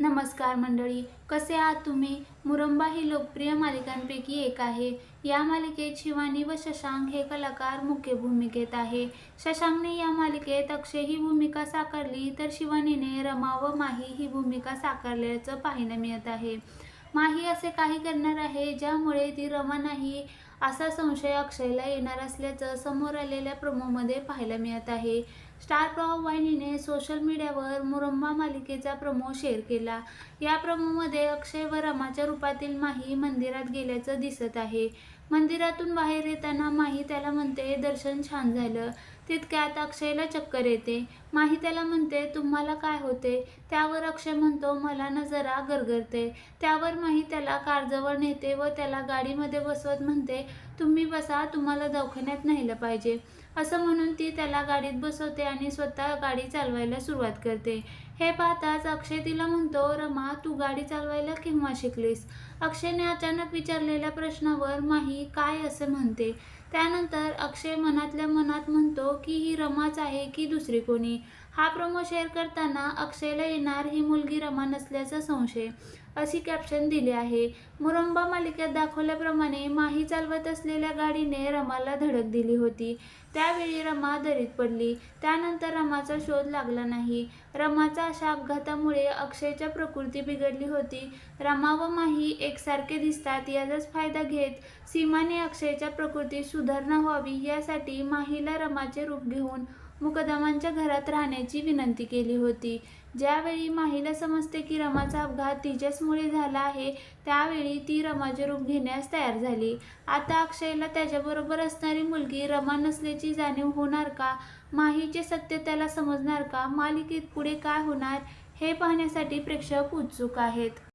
नमस्कार मंडळी कसे आहात तुम्ही? मुरंबा ही लोकप्रिय मालिकांपैकी एक आहे. या मालिकेत शिवानी व शशांक हे कलाकार मुख्य भूमिकेत आहे. शशांकने या मालिकेत अक्षय ही भूमिका साकारली तर शिवानीने रमा व माही ही भूमिका साकारल्याचं पाहायला मिळत आहे. माही असे काही करणार आहे ज्यामुळे ती रमा नाही असा संशय अक्षयला येणार असल्याचं समोर आलेल्या प्रोमोमध्ये पाहायला मिळत आहे. स्टार प्रवाह वाहिनीने सोशल मीडियावर मुरंबा मालिकेचा प्रमो शेअर केला. या प्रमोमध्ये अक्षय व रमाच्या रूपातील माही मंदिरात गेल्याचं दिसत आहे. मंदिरातून बाहेर येताना माही त्याला म्हणते दर्शन छान झालं. तितक्यात अक्षयला चक्कर येते. माही त्याला म्हणते तुम्हाला काय होते? त्यावर अक्षय म्हणतो मला नजरा जरा गरगरते. त्यावर माही त्याला कारजवळ नेते व त्याला गाडीमध्ये बसवत म्हणते तुम्ही बसा तुम्हाला दवाखान्यात न्यायला पाहिजे. असं म्हणून ती त्याला गाडीत बसवते आणि स्वतः गाडी चालवायला सुरुवात करते. हे पाहताच अक्षय तिला म्हणतो रमा तू गाडी चालवायला केव्हा शिकलीस? अक्षयने अचानक विचारलेल्या प्रश्नावर माही काय? असं म्हणते. त्यानंतर अक्षय मनातल्या मनात म्हणतो की ही रमाच आहे की दुसरी कोणी? हा प्रोमो शेअर करताना अक्षयला येणार ही मुलगी रमा नसल्याचा संशय. अशी कॅप्शन दिली आहे. मुरंबा मालिकेत दाखवल्याप्रमाणे माही चालवत असलेल्या गाडीने रमाला धडक दिली होती. त्यावेळी रमा दरीत पडली. त्यानंतर रमाचा शोध लागला नाही. रमाचा अशा अपघातामुळे अक्षयच्या प्रकृती बिघडली होती. रमा व माही एकसारखे दिसतात याचाच फायदा घेत सीमाने अक्षयच्या प्रकृतीत सुधारणा व्हावी यासाठी माहीला रमाचे रूप घेऊन मुकदमांच्या घरात राहण्याची विनंती केली होती. ज्यावेळी माहीला समजते की रमाचा अपघात तिच्याचमुळे झाला आहे त्यावेळी ती रमाचे रूप घेण्यास तयार झाली. आता अक्षयला त्याच्याबरोबर असणारी मुलगी रमा नसल्याची जाणीव होणार का? माहीचे सत्य त्याला समजणार का? मालिकेत पुढे काय होणार? हे पाहण्यासाठी प्रेक्षक उत्सुक आहेत.